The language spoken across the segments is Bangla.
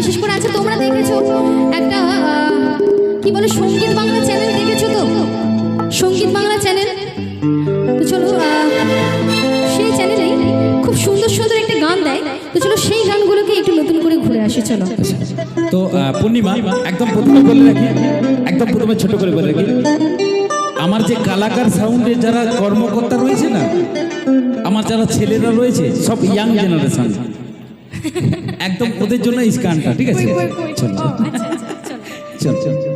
বিশেষ করে আছে তোমরা দেখেছ একটা কি বলে, সংগীত বাংলা চ্যানেল দেখেছ তো? সংগীত বাংলা চ্যানেল তো চলো সেই চ্যানেলে খুব সুন্দর সুন্দর একটা গান দেয়। তো চলো, সেই গানগুলোকে একটু নতুন করে ঘুরে আসি, চলো। তো পূর্ণিমা, একদম প্রথমে বলে রাখি, একদম প্রথমে ছোট করে বলে রাখি, আমার যে কালাকার সাউন্ডের যারা কর্মকর্তা রয়েছে না, আমার যারা ছেলেরা রয়েছে, সব ইয়াং জেনারেশন একদম ওদের জন্য ইস্কানটা ঠিক আছে? চল। চল চলো। চল।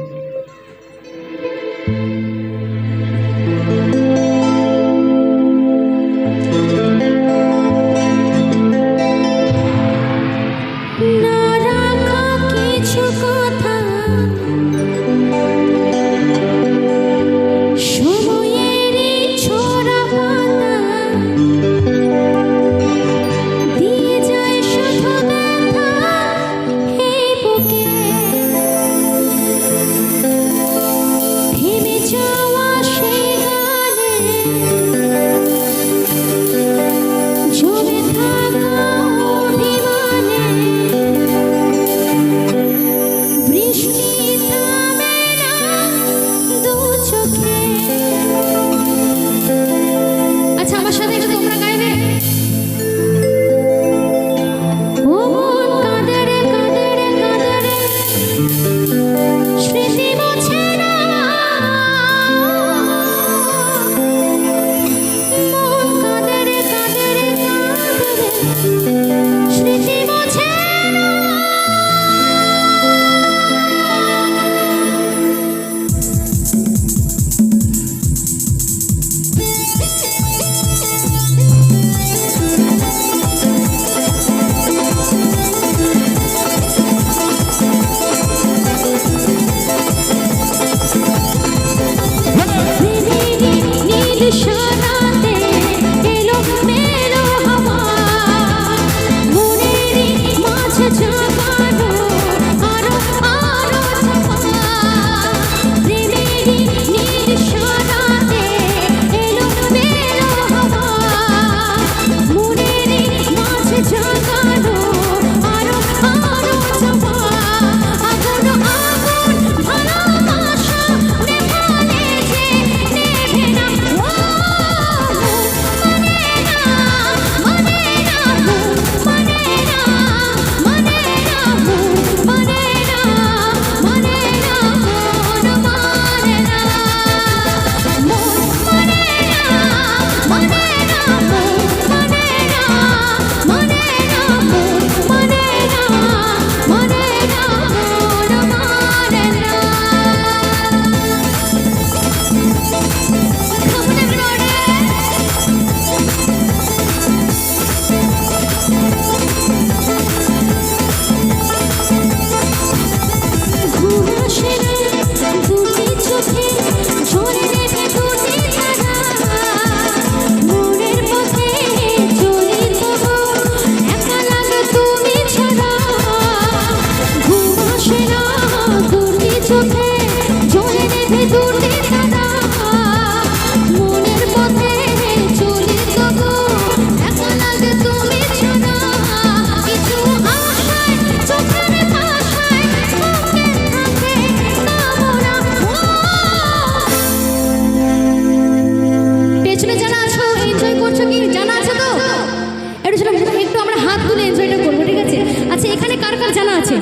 চলো একটু আমরা হাত তুলে এনজয়টা করব, ঠিক আছে? আচ্ছা এখানে কার কার জানা আছে?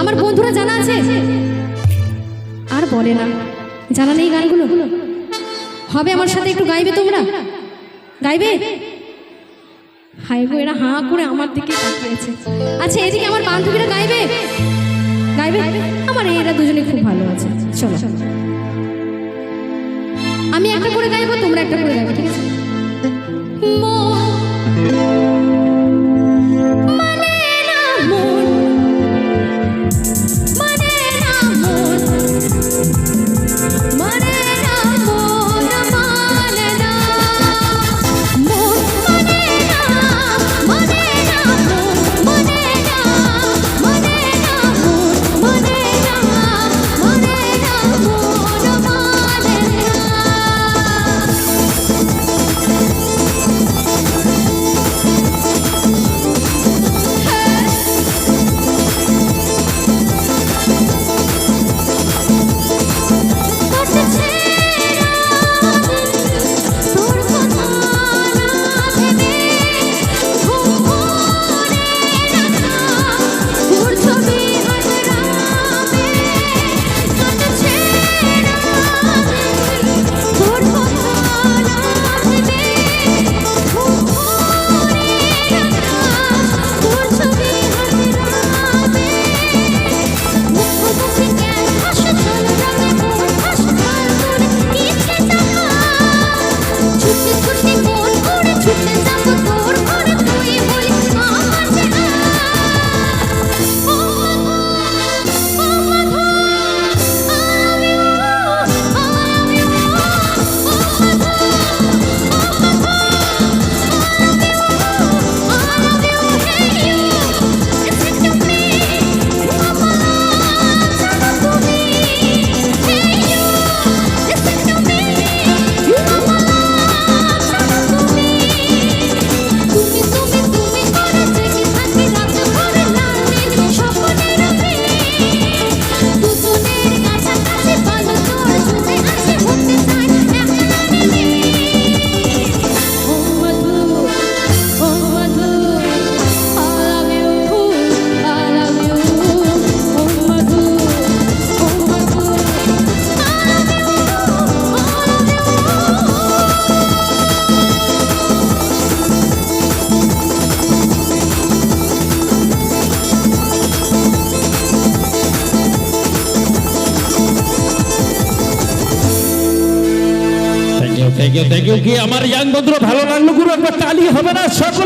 আমার বন্ধুরা জানা আছে? আর বলে না। জানা নেই গানগুলো? হবে আমার সাথে একটু গাইবে তোমরা? গাইবে? হাই গো, এরা হাঁ করে আমার দিকে তাকিয়েছে। আচ্ছা এদিকে আমার বান্ধবীরা গাইবে? গাইবে? আমার এরা দুজনে খুব ভালো আছে। চলো। Cứ 不 thank you thank you কি আমার ইয়াং বন্ধুরা ভালো লাগল গুরু, একবার তালি হবে না সকলে?